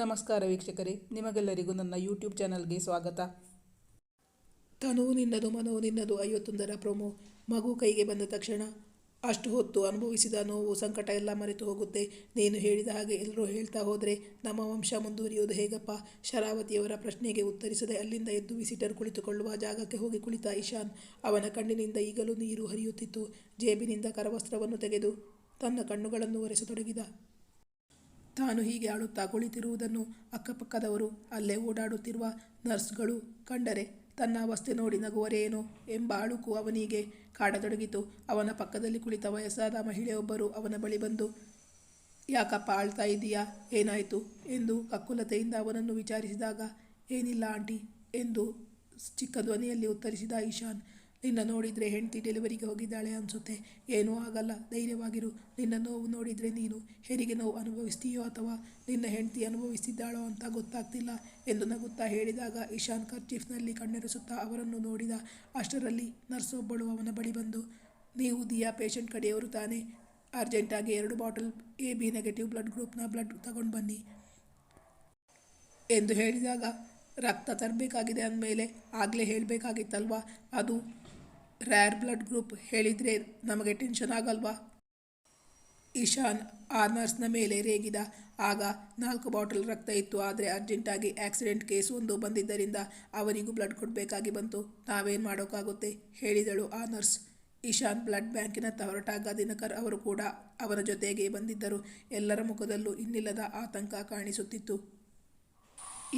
ನಮಸ್ಕಾರ ವೀಕ್ಷಕರೇ, ನಿಮಗೆಲ್ಲರಿಗೂ ನನ್ನ ಯೂಟ್ಯೂಬ್ ಚಾನಲ್ಗೆ ಸ್ವಾಗತ. ತನುವು ನಿನ್ನದು, ಮನವು ನಿನ್ನದು, ಐವತ್ತೊಂದರ ಪ್ರೊಮೋ. ಮಗು ಕೈಗೆ ಬಂದ ತಕ್ಷಣ ಅಷ್ಟು ಹೊತ್ತು ಅನುಭವಿಸಿದ ನೋವು, ಸಂಕಟ ಎಲ್ಲ ಮರೆತು ಹೋಗುತ್ತೆ. ನೀನು ಹೇಳಿದ ಹಾಗೆ ಎಲ್ಲರೂ ಹೇಳ್ತಾ ಹೋದರೆ ನಮ್ಮ ವಂಶ ಮುಂದುವರಿಯುವುದು ಹೇಗಪ್ಪ? ಶರಾವತಿಯವರ ಪ್ರಶ್ನೆಗೆ ಉತ್ತರಿಸದೆ ಅಲ್ಲಿಂದ ಎದ್ದು ವಿಸಿಟರ್ ಕುಳಿತುಕೊಳ್ಳುವ ಜಾಗಕ್ಕೆ ಹೋಗಿ ಕುಳಿತ ಇಶಾನ್ ಅವನ ಕಣ್ಣಿನಿಂದ ಈಗಲೂ ನೀರು ಹರಿಯುತ್ತಿತ್ತು. ಜೇಬಿನಿಂದ ಕರವಸ್ತ್ರವನ್ನು ತೆಗೆದು ತನ್ನ ಕಣ್ಣುಗಳನ್ನು ಒರೆಸತೊಡಗಿದ. ತಾನು ಹೀಗೆ ಆಡುತ್ತಾ ಕುಳಿತಿರುವುದನ್ನು ಅಕ್ಕಪಕ್ಕದವರು ಅಲ್ಲೇ ಓಡಾಡುತ್ತಿರುವ ನರ್ಸ್ಗಳು ಕಂಡರೆ, ತನ್ನ ಅವಸ್ಥೆ ನೋಡಿ ನಗುವರೇನು ಎಂಬ ಅಳುಕು ಅವನಿಗೆ ಕಾಡತೊಡಗಿತು. ಅವನ ಪಕ್ಕದಲ್ಲಿ ಕುಳಿತ ವಯಸ್ಸಾದ ಮಹಿಳೆಯೊಬ್ಬರು ಅವನ ಬಳಿ ಬಂದು, ಯಾಕಪ್ಪ ಆಳ್ತಾ ಇದೀಯಾ ಏನಾಯಿತು? ಎಂದು ಕಕ್ಕುಲತೆಯಿಂದ ಅವನನ್ನು ವಿಚಾರಿಸಿದಾಗ, ಏನಿಲ್ಲ ಆಂಟಿ ಎಂದು ಚಿಕ್ಕ ಧ್ವನಿಯಲ್ಲಿ ಉತ್ತರಿಸಿದ ಈಶಾನ್ ನಿನ್ನ ನೋಡಿದರೆ ಹೆಂಡತಿ ಡೆಲಿವರಿಗೆ ಹೋಗಿದ್ದಾಳೆ ಅನಿಸುತ್ತೆ. ಏನೂ ಆಗಲ್ಲ. ಧೈರ್ಯವಾಗಿರು. ನಿನ್ನ ನೋವು ನೋಡಿದರೆ ನೀನು ಹೆರಿಗೆ ನೋವು ಅನುಭವಿಸ್ತೀಯೋ ಅಥವಾ ನಿನ್ನ ಹೆಂಡತಿ ಅನುಭವಿಸ್ತಿದ್ದಾಳೋ ಅಂತ ಗೊತ್ತಾಗ್ತಿಲ್ಲ ಎಂದು ನಗುತ್ತಾ ಹೇಳಿದಾಗ ಇಶಾನ್ ಕರ್ಚೀಫ್ನಲ್ಲಿ ಕಣ್ಣೆರೆಸುತ್ತಾ ಅವರನ್ನು ನೋಡಿದ ಅಷ್ಟರಲ್ಲಿ ನರ್ಸೊಬ್ಬಳು ಅವನ ಬಳಿ ಬಂದು, ನೀವು ದಿಯಾ ಪೇಷಂಟ್ ಕಡೆಯವರು ತಾನೇ. ಅರ್ಜೆಂಟಾಗಿ ಎರಡು bottle A B negative blood ಗ್ರೂಪ್ನ ಬ್ಲಡ್ ತಗೊಂಡು ಬನ್ನಿ ಎಂದು ಹೇಳಿದಾಗ, ರಕ್ತ ತರಬೇಕಾಗಿದೆ ಅಂದಮೇಲೆ ಆಗಲೇ ಹೇಳಬೇಕಾಗಿತ್ತಲ್ವಾ? ಅದು ರ್ಯಾರ್ ಬ್ಲಡ್ ಗ್ರೂಪ್ ಹೇಳಿದರೆ ನಮಗೆ ಟೆನ್ಷನ್ ಆಗಲ್ವಾ? ಇಶಾನ್ ಆ ನರ್ಸ್ನ ಮೇಲೆ ರೇಗಿದ ಆಗ ನಾಲ್ಕು ಬಾಟಲ್ ರಕ್ತ ಇತ್ತು, ಆದರೆ ಅರ್ಜೆಂಟಾಗಿ ಆಕ್ಸಿಡೆಂಟ್ ಕೇಸ್ ಒಂದು ಬಂದಿದ್ದರಿಂದ ಅವರಿಗೂ ಬ್ಲಡ್ ಕೊಡಬೇಕಾಗಿ ಬಂತು. ನಾವೇನು ಮಾಡೋಕ್ಕಾಗುತ್ತೆ? ಹೇಳಿದಳು ಆ ನರ್ಸ್ ಇಶಾನ್ ಬ್ಲಡ್ ಬ್ಯಾಂಕಿನತ್ತ ಹೊರಟಾಗ ದಿನಕರ್ ಅವರು ಕೂಡ ಅವರ ಜೊತೆಗೆ ಬಂದಿದ್ದರು. ಎಲ್ಲರ ಮುಖದಲ್ಲೂ ಇನ್ನಿಲ್ಲದ ಆತಂಕ ಕಾಣಿಸುತ್ತಿತ್ತು.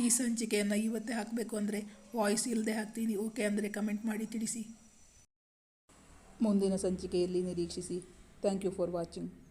ಈ ಸಂಚಿಕೆಯನ್ನು ಇವತ್ತೇ ಹಾಕಬೇಕು ಅಂದರೆ ವಾಯ್ಸ್ ಇಲ್ಲದೆ ಹಾಕ್ತೀನಿ. ಓಕೆ ಅಂದರೆ ಕಮೆಂಟ್ ಮಾಡಿ ತಿಳಿಸಿ. ಮುಂದಿನ ಸಂಚಿಕೆಯಲ್ಲಿ ನಿರೀಕ್ಷಿಸಿ. Thank you for watching